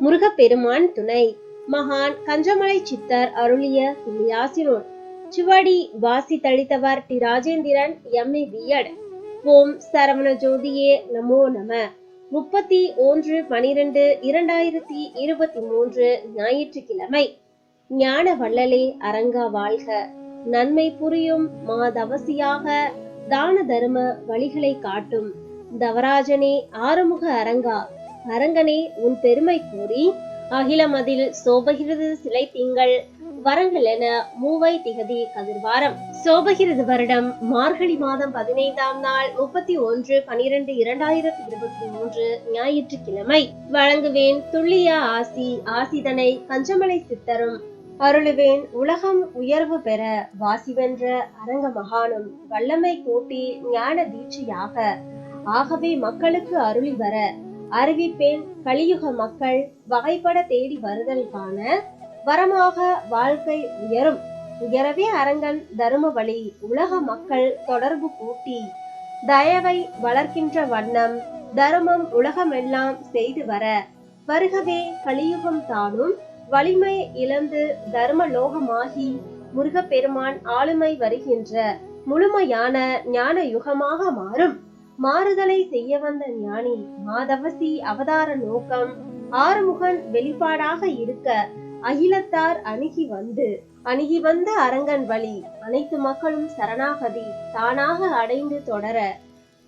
முருகப்பெருமான் துணை. மகான் கஞ்சமலை சித்தர் அருளிய துளியாசினோன் சுவடி வாசி தளித்தவர் T Rajendran MA B Ed ஓம் சரவண ஜோதியே நமோ நம. முப்பத்தி ஒன்று பனிரெண்டு இரண்டாயிரத்தி இருபத்தி மூன்று ஞாயிற்றுக்கிழமை. ஞான வள்ளலே அரங்கா வாழ்க. நன்மை புரியும் மாதவசியாக தான தர்ம வழிகளை காட்டும் தவராஜனே ஆறுமுக அரங்கா அரங்கனே உன் பெருமை கூறி அகிலமதில் சோபகிறது சிலை திங்கள். வரங்கள் என மூவை திகதி கதிர்வாரம். சோபகிருது வருடம் மார்கழி மாதம் பதினைந்தாம் நாள் முப்பத்தி ஒன்று பனிரெண்டு இரண்டாயிரத்தி இருபத்தி மூன்று ஞாயிற்றுக்கிழமை. வழங்குவேன் துல்லிய ஆசி ஆசிதனை கஞ்சமலை சித்தரும். அருளுவேன் உலகம் உயர்வு பெற வாசிவென்ற அரங்க மகானும் வல்லமை கூட்டி ஞான தீட்சியாக ஆகவே மக்களுக்கு அருளி வர அறிவிப்பேன். கலியுக மக்கள் வகைப்பட தேடி வருதல் காண வரமாக வாழ்க்கை உயரும். உயரவே அரங்கன் தரும வழி உலக மக்கள் தொடர்பு கூட்டி தயவை வளர்க்கின்ற வண்ணம் தருமம் உலகமெல்லாம் செய்து வர. வருகவே கலியுகம் தானும் வலிமை இழந்து தர்ம லோகமாகி முருகப்பெருமான் ஆளுமை வருகின்ற முழுமையான ஞான யுகமாக மாறும். மாறுதலை செய்ய வந்த ஞானி மாதவசி அவதார நோக்கம் ஆறுமுகன் வெளிப்பாடாக இருக்க அகிலத்தார் அணுகி வந்து. அணுகி வந்த அரங்கன் வழி அனைத்து மக்களும் சரணாகதி தானாக அடைந்து தொடர.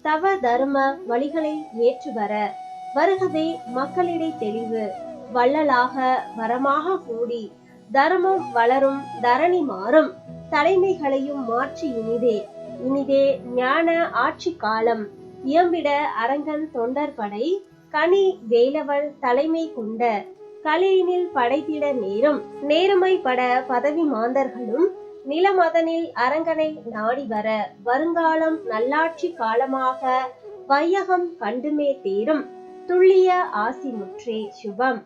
தவ தர்ம வழிகளை ஏற்று வர. வருகவே மக்களிடை தெளிவு. வள்ளலாக வரமாக கூடி. தர்மம் வளரும் தரணி மாறும். தலைமைகளையும் மாற்றி இனிதே. இனிதே ஞான ஆட்சி காலம். இயம்பிட அரங்கன் தொண்டர் படை கனி வேலவள் தலைமை கொண்ட. கலையினில் படைத்திட நேரும் நேர்மை பட பதவி மாந்தர்களும் நிலமதனில் அரங்கனை நாடி வர. வருங்காலம் நல்லாட்சி காலமாக வையகம் கண்டுமே தேரும். துள்ளிய ஆசி முற்றே சுபம்.